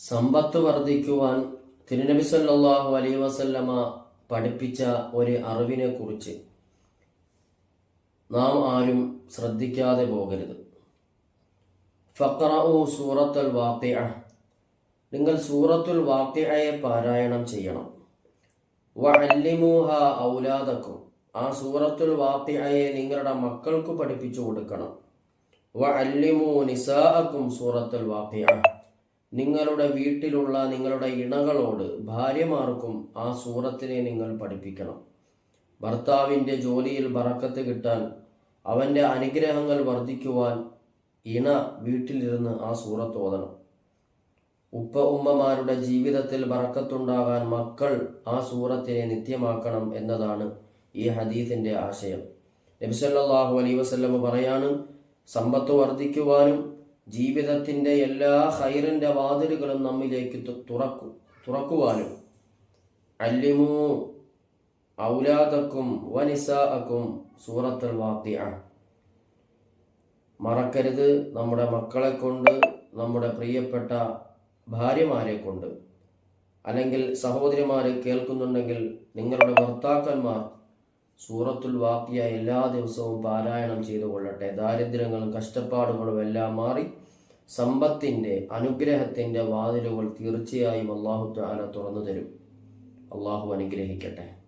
സമ്പത്ത് വർദ്ധിക്കുവാൻ തിരുനബി സല്ലാഹു അലൈ വസല്ലമ പഠിപ്പിച്ച ഒരു അറിവിനെ കുറിച്ച് നാം ആരും ശ്രദ്ധിക്കാതെ പോകരുത്. ഫഖറഉ സൂറത്തുൽ വാഖിഅ. നിങ്ങൾ സൂറത്തുൽ വാഖിഅയെ പാരായണം ചെയ്യണം. വഅല്ലിമൂഹ ഔലാദക്കും. ആ സൂറത്തുൽ വാഖിഅയെ നിങ്ങളുടെ മക്കൾക്ക് പഠിപ്പിച്ചു കൊടുക്കണം. വഅല്ലിമൂ നിസാഅക്കും സൂറത്തുൽ വാഖിഅ. നിങ്ങളുടെ വീട്ടിലുള്ള നിങ്ങളുടെ ഇണകളോട് ഭാര്യമാർക്കും ആ സൂറത്തിനെ നിങ്ങൾ പഠിപ്പിക്കണം. ഭർത്താവിന്റെ ജോലിയിൽ ബറക്കത്ത് കിട്ടാൻ അവന്റെ അനുഗ്രഹങ്ങൾ വർദ്ധിക്കുവാൻ ഇണ വീട്ടിലിരുന്ന് ആ സൂറത്ത് ഓതണം. ഉപ്പ ഉമ്മമാരുടെ ജീവിതത്തിൽ ബറക്കത്തുണ്ടാകാൻ മക്കൾ ആ സൂറത്തിനെ നിത്യമാക്കണം എന്നതാണ് ഈ ഹദീസിന്റെ ആശയം. നബിസല്ലാഹു അലൈ വസല്ലമ പറയാണ് സമ്പത്ത് വർദ്ധിക്കുവാനും ജീവിതത്തിന്റെ എല്ലാ ഹൈറിന്റെ വാതിലുകളും നമ്മിലേക്ക് തുറക്കു തുറക്കുവാനും. അല്ലിമു ഔലാദക്കും വനിസാക്കും സൂറത്തുൽ വാഖിഅ മറക്കരുത് നമ്മുടെ മക്കളെ കൊണ്ട് നമ്മുടെ പ്രിയപ്പെട്ട ഭാര്യമാരെ കൊണ്ട്. അല്ലെങ്കിൽ സഹോദരിമാരെ കേൾക്കുന്നുണ്ടെങ്കിൽ നിങ്ങളുടെ ഭർത്താക്കന്മാർ സൂറത്തുൽ വാക്കിയ എല്ലാ ദിവസവും പാരായണം ചെയ്തു കൊള്ളട്ടെ. ദാരിദ്ര്യങ്ങളും കഷ്ടപ്പാടുകളും എല്ലാം മാറി സമ്പത്തിന്റെ അനുഗ്രഹത്തിന്റെ വാതിലുകൾ തീർച്ചയായും അള്ളാഹു താല തുറന്നു തരും. അള്ളാഹു അനുഗ്രഹിക്കട്ടെ.